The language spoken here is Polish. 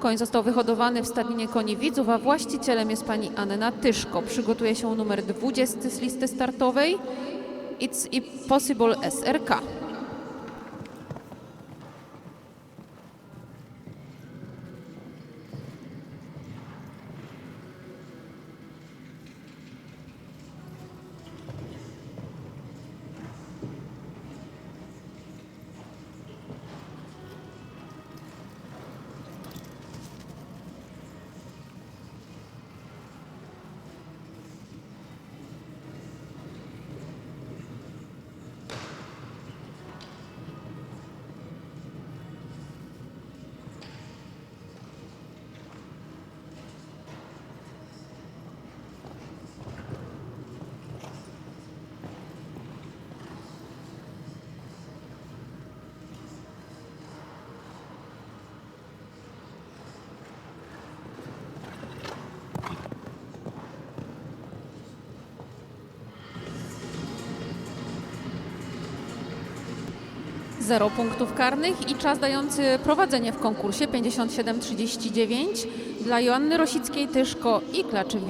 Koń został wyhodowany w stadninie koni widzów, a właścicielem jest pani Anna Tyszko. Przygotuje się numer 20 z listy startowej. It's Possible SRK. Zero punktów karnych i czas dający prowadzenie w konkursie 57-39 dla Joanny Rosickiej-Tyszko i Klaczy